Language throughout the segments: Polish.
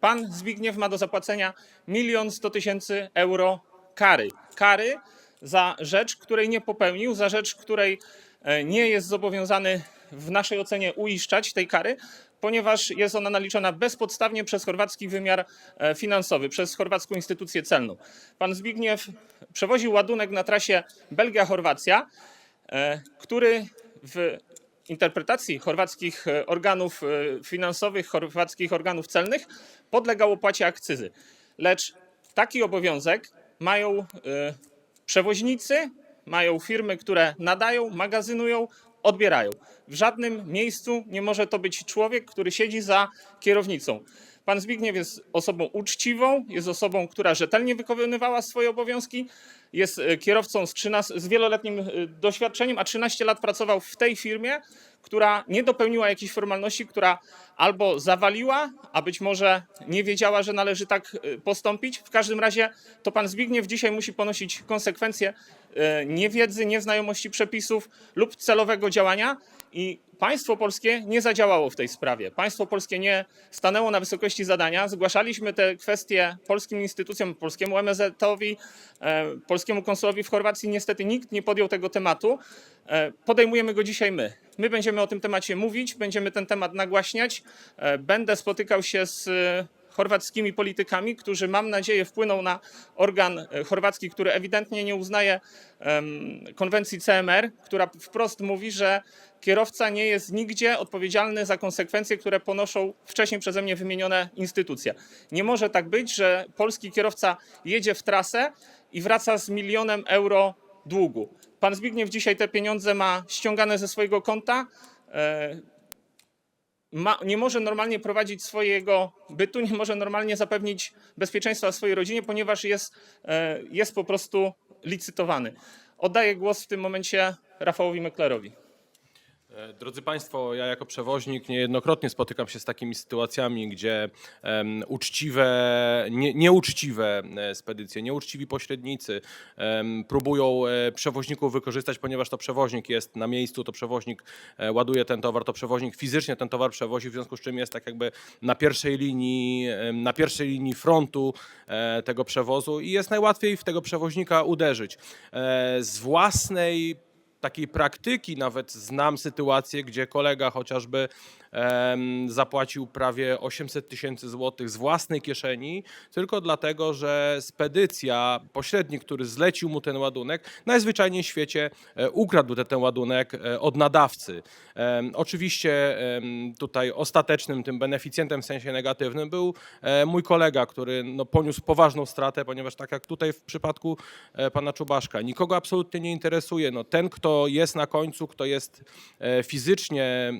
Pan Zbigniew ma do zapłacenia milion sto tysięcy euro kary. Kary za rzecz, której nie popełnił, za rzecz, której e, nie jest zobowiązany w naszej ocenie uiszczać tej kary, ponieważ jest ona naliczona bezpodstawnie przez chorwacki wymiar e, finansowy, przez chorwacką instytucję celną. Pan Zbigniew przewoził ładunek na trasie Belgia-Chorwacja, e, który w interpretacji chorwackich organów finansowych, chorwackich organów celnych podlegał opłacie akcyzy. Lecz taki obowiązek mają e, przewoźnicy, mają firmy, które nadają, magazynują, odbierają. W żadnym miejscu nie może to być człowiek, który siedzi za kierownicą. Pan Zbigniew jest osobą uczciwą, jest osobą, która rzetelnie wykonywała swoje obowiązki, jest e, kierowcą z, 13, z wieloletnim e, doświadczeniem, a 13 lat pracował w tej firmie, która nie dopełniła jakichś formalności, która albo zawaliła, a być może nie wiedziała, że należy tak e, postąpić. W każdym razie to pan Zbigniew dzisiaj musi ponosić konsekwencje niewiedzy, nieznajomości przepisów lub celowego działania i państwo polskie nie zadziałało w tej sprawie. Państwo polskie nie stanęło na wysokości zadania. Zgłaszaliśmy te kwestie polskim instytucjom, polskiemu MSZ-owi, e, polskiemu konsulowi w Chorwacji. Niestety nikt nie podjął tego tematu. E, Podejmujemy go dzisiaj my. My będziemy o tym temacie mówić, będziemy ten temat nagłaśniać. E, Będę spotykał się z chorwackimi politykami, którzy mam nadzieję wpłyną na organ e, chorwacki, który ewidentnie nie uznaje konwencji CMR, która wprost mówi, że kierowca nie jest nigdzie odpowiedzialny za konsekwencje, które ponoszą wcześniej przeze mnie wymienione instytucje. Nie może tak być, że polski kierowca jedzie w trasę i wraca z milionem euro długu. Pan Zbigniew dzisiaj te pieniądze ma ściągane ze swojego konta. Ma, nie może normalnie prowadzić swojego bytu, nie może normalnie zapewnić bezpieczeństwa swojej rodzinie, ponieważ jest, e, jest po prostu licytowany. Oddaję głos w tym momencie Rafałowi Meklerowi. E, Drodzy Państwo, ja jako przewoźnik niejednokrotnie spotykam się z takimi sytuacjami, gdzie em, uczciwe, nie, nieuczciwe e, spedycje, nieuczciwi pośrednicy em, próbują e, przewoźników wykorzystać, ponieważ to przewoźnik jest na miejscu, to przewoźnik ładuje ten towar, to przewoźnik fizycznie ten towar przewozi, w związku z czym jest tak jakby na pierwszej linii, na pierwszej linii frontu e, tego przewozu i jest najłatwiej w tego przewoźnika uderzyć. E, Z własnej takiej praktyki nawet znam sytuację, gdzie kolega chociażby zapłacił prawie 800 tysięcy złotych z własnej kieszeni, tylko dlatego, że spedycja, pośrednik, który zlecił mu ten ładunek, najzwyczajniej w świecie e, ukradł ten, ten ładunek e, od nadawcy. Oczywiście tutaj ostatecznym tym beneficjentem w sensie negatywnym był e, mój kolega, który no, poniósł poważną stratę, ponieważ tak jak tutaj w przypadku pana Czubaszka, nikogo absolutnie nie interesuje. No, ten, kto jest na końcu, kto jest fizycznie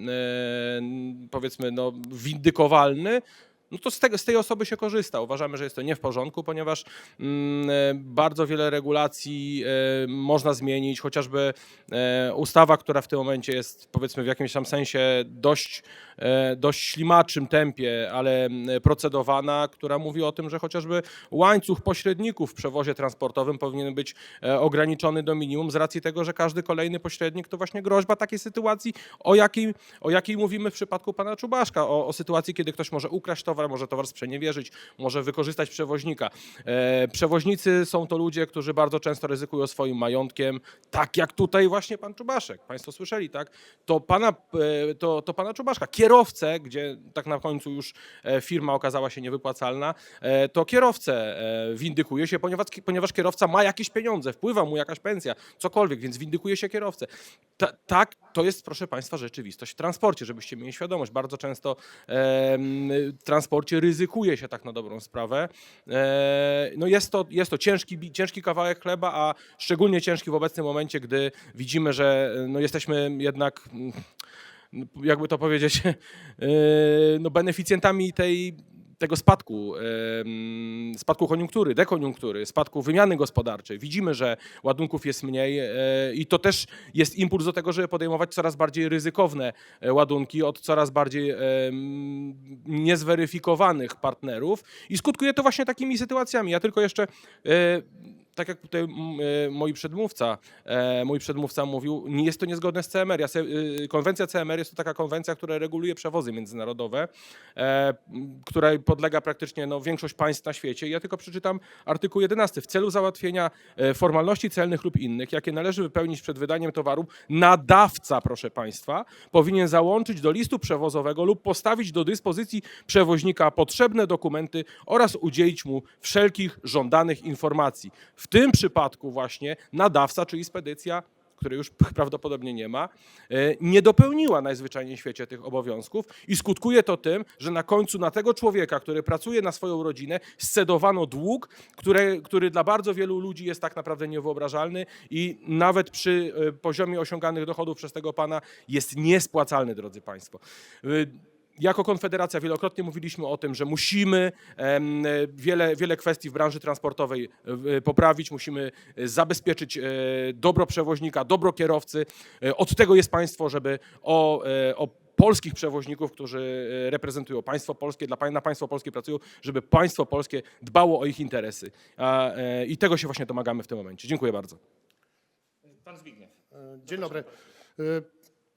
powiedzmy no, windykowalny, no to z, z tej osoby się korzysta. Uważamy, że jest to nie w porządku, ponieważ mm, e, bardzo wiele regulacji e, można zmienić, chociażby e, ustawa, która w tym momencie jest powiedzmy w jakimś tam sensie dość, dość ślimaczym tempie, ale mm, procedowana, która mówi o tym, że chociażby łańcuch pośredników w przewozie transportowym powinien być ograniczony do minimum z racji tego, że każdy kolejny pośrednik to właśnie groźba takiej sytuacji, o jakiej, o jakiej mówimy w przypadku pana Czubaszka, o, o sytuacji, kiedy ktoś może ukraść towar, może towar sprzeniewierzyć, może wykorzystać przewoźnika. E, przewoźnicy są to ludzie, którzy bardzo często ryzykują swoim majątkiem, tak jak tutaj właśnie pan Czubaszek. Państwo słyszeli, tak? To pana, e, to, to pana Czubaszka, kierowcę, gdzie tak na końcu już e, firma okazała się niewypłacalna, e, to kierowcę e, windykuje się, ponieważ, ponieważ kierowca ma jakieś pieniądze, wpływa mu jakaś pensja, cokolwiek, więc windykuje się kierowcę. Ta, tak, to jest, proszę Państwa, rzeczywistość w transporcie, żebyście mieli świadomość. Bardzo często em, w transporcie ryzykuje się tak na dobrą sprawę. E, no jest to, jest to ciężki, ciężki kawałek chleba, a szczególnie ciężki w obecnym momencie, gdy widzimy, że e, no jesteśmy jednak, mm, jakby to powiedzieć, e, no beneficjentami tej tego spadku, spadku koniunktury, dekoniunktury, spadku wymiany gospodarczej. Widzimy, że ładunków jest mniej e, i to też jest impuls do tego, żeby podejmować coraz bardziej ryzykowne e, ładunki od coraz bardziej niezweryfikowanych partnerów i skutkuje to właśnie takimi sytuacjami. Ja tylko jeszcze e, tak jak tutaj mm, e, przedmówca, e, mój przedmówca mówił, nie jest to niezgodne z CMR. Ja se, e, konwencja CMR jest to taka konwencja, która reguluje przewozy międzynarodowe, e, której podlega praktycznie no, większość państw na świecie. Ja tylko przeczytam artykuł 11. W celu załatwienia formalności celnych lub innych, jakie należy wypełnić przed wydaniem towaru, nadawca, proszę państwa, powinien załączyć do listu przewozowego lub postawić do dyspozycji przewoźnika potrzebne dokumenty oraz udzielić mu wszelkich żądanych informacji. W tym przypadku właśnie nadawca, czyli spedycja, której już prawdopodobnie nie ma, e, nie dopełniła najzwyczajniej w świecie tych obowiązków i skutkuje to tym, że na końcu na tego człowieka, który pracuje na swoją rodzinę, scedowano dług, które, który dla bardzo wielu ludzi jest tak naprawdę niewyobrażalny i nawet przy e, poziomie osiąganych dochodów przez tego pana jest niespłacalny, drodzy Państwo. Jako Konfederacja wielokrotnie mówiliśmy o tym, że musimy wiele, wiele kwestii w branży transportowej e, poprawić, musimy e, zabezpieczyć e, dobro przewoźnika, dobro kierowcy. Od tego jest państwo, żeby o, o polskich przewoźników, którzy reprezentują państwo polskie, dla, na państwo polskie pracują, żeby państwo polskie dbało o ich interesy. I tego się właśnie domagamy w tym momencie. Dziękuję bardzo. Pan Zbigniew. Dzień dobry.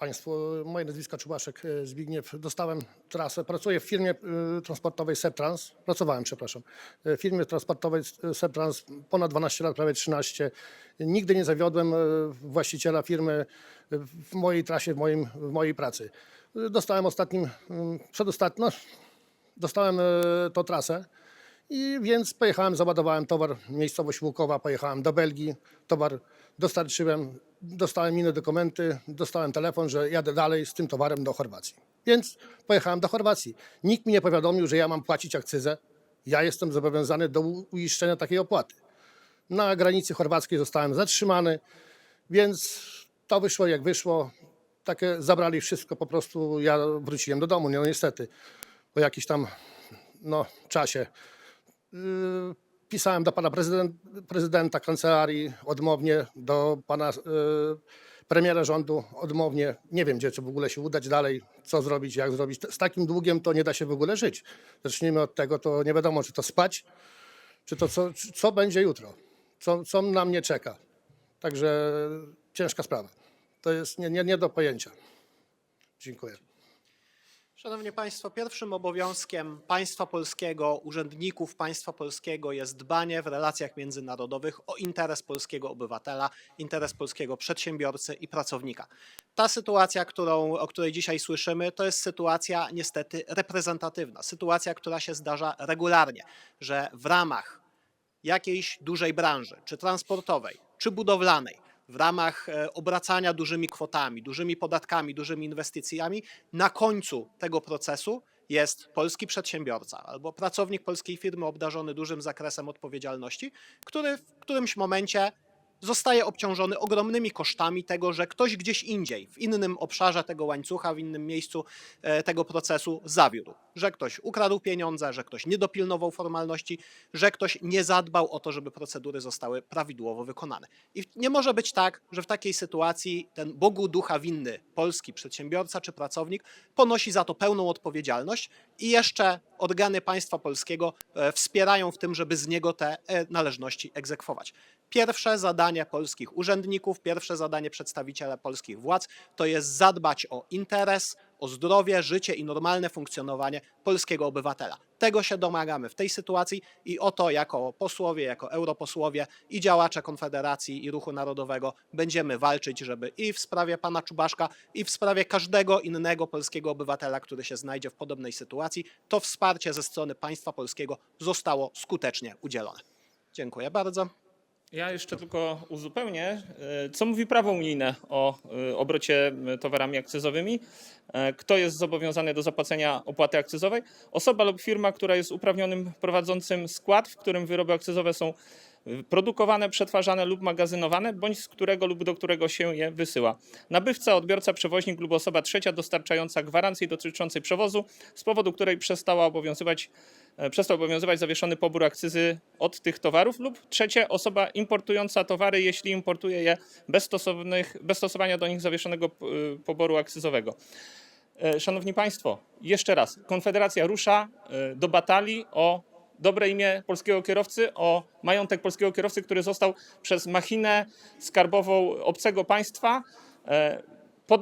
Państwo, moje nazwisko Czubaszek e, Zbigniew. Dostałem trasę, pracuję w firmie e, transportowej Septrans, pracowałem, przepraszam, e, w firmie transportowej Septrans ponad 12 lat, prawie 13. Nigdy nie zawiodłem właściciela firmy w mojej trasie, w, moim, w mojej pracy. Dostałem ostatnim, mm, przedostatnim, no, dostałem tą trasę. I więc pojechałem, załadowałem towar, miejscowość Łukowa, pojechałem do Belgii, towar dostarczyłem, dostałem inne dokumenty, dostałem telefon, że jadę dalej z tym towarem do Chorwacji. Więc pojechałem do Chorwacji. Nikt mi nie powiadomił, że ja mam płacić akcyzę. Ja jestem zobowiązany do uiszczenia takiej opłaty. Na granicy chorwackiej zostałem zatrzymany, więc to wyszło jak wyszło. Takie zabrali wszystko, po prostu ja wróciłem do domu, no niestety, po jakimś tam no, czasie. Yy, Pisałem do pana prezydent, prezydenta kancelarii odmownie, do pana yy, premiera rządu odmownie. Nie wiem, gdzie czy w ogóle się udać dalej, co zrobić, jak zrobić. Z takim długiem to nie da się w ogóle żyć. Zacznijmy od tego, to nie wiadomo, czy to spać, czy to co, co będzie jutro, co, co na mnie czeka. Także ciężka sprawa. To jest nie, nie, nie do pojęcia. Dziękuję. Szanowni Państwo, pierwszym obowiązkiem państwa polskiego, urzędników państwa polskiego jest dbanie w relacjach międzynarodowych o interes polskiego obywatela, interes polskiego przedsiębiorcy i pracownika. Ta sytuacja, którą, o której dzisiaj słyszymy, to jest sytuacja niestety reprezentatywna, sytuacja, która się zdarza regularnie, że w ramach jakiejś dużej branży, czy transportowej, czy budowlanej, w ramach e, obracania dużymi kwotami, dużymi podatkami, dużymi inwestycjami, na końcu tego procesu jest polski przedsiębiorca albo pracownik polskiej firmy obdarzony dużym zakresem odpowiedzialności, który w którymś momencie zostaje obciążony ogromnymi kosztami tego, że ktoś gdzieś indziej, w innym obszarze tego łańcucha, w innym miejscu e, tego procesu zawiódł. Że ktoś ukradł pieniądze, że ktoś nie dopilnował formalności, że ktoś nie zadbał o to, żeby procedury zostały prawidłowo wykonane. I nie może być tak, że w takiej sytuacji ten Bogu ducha winny polski przedsiębiorca czy pracownik ponosi za to pełną odpowiedzialność i jeszcze organy państwa polskiego e, wspierają w tym, żeby z niego te e, należności egzekwować. Pierwsze zadanie polskich urzędników, pierwsze zadanie przedstawiciela polskich władz to jest zadbać o interes, o zdrowie, życie i normalne funkcjonowanie polskiego obywatela. Tego się domagamy w tej sytuacji i o to jako posłowie, jako europosłowie i działacze Konfederacji i Ruchu Narodowego będziemy walczyć, żeby i w sprawie pana Czubaszka, i w sprawie każdego innego polskiego obywatela, który się znajdzie w podobnej sytuacji, to wsparcie ze strony państwa polskiego zostało skutecznie udzielone. Dziękuję bardzo. Ja jeszcze tylko uzupełnię, e, co mówi prawo unijne o e, obrocie e, towarami akcyzowymi. Kto jest zobowiązany do zapłacenia opłaty akcyzowej? Osoba lub firma, która jest uprawnionym prowadzącym skład, w którym wyroby akcyzowe są produkowane, przetwarzane lub magazynowane, bądź z którego lub do którego się je wysyła. Nabywca, odbiorca, przewoźnik lub osoba trzecia dostarczająca gwarancji dotyczącej przewozu, z powodu której przestała obowiązywać, e, przestał obowiązywać zawieszony pobór akcyzy od tych towarów lub trzecie osoba importująca towary, jeśli importuje je bez, stosownych, bez stosowania do nich zawieszonego p- poboru akcyzowego. E, Szanowni Państwo, jeszcze raz, Konfederacja rusza e, do batalii o dobre imię polskiego kierowcy, o majątek polskiego kierowcy, który został przez machinę skarbową obcego państwa e,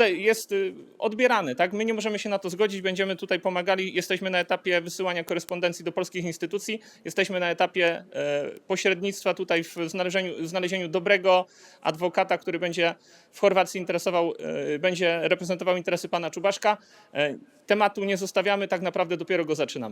jest y, odbierany. Tak? My nie możemy się na to zgodzić, będziemy tutaj pomagali. Jesteśmy na etapie wysyłania korespondencji do polskich instytucji, jesteśmy na etapie e, pośrednictwa tutaj w znalezieniu, znalezieniu dobrego adwokata, który będzie w Chorwacji interesował, e, będzie reprezentował interesy pana Czubaszka. Tematu nie zostawiamy, tak naprawdę dopiero go zaczynamy.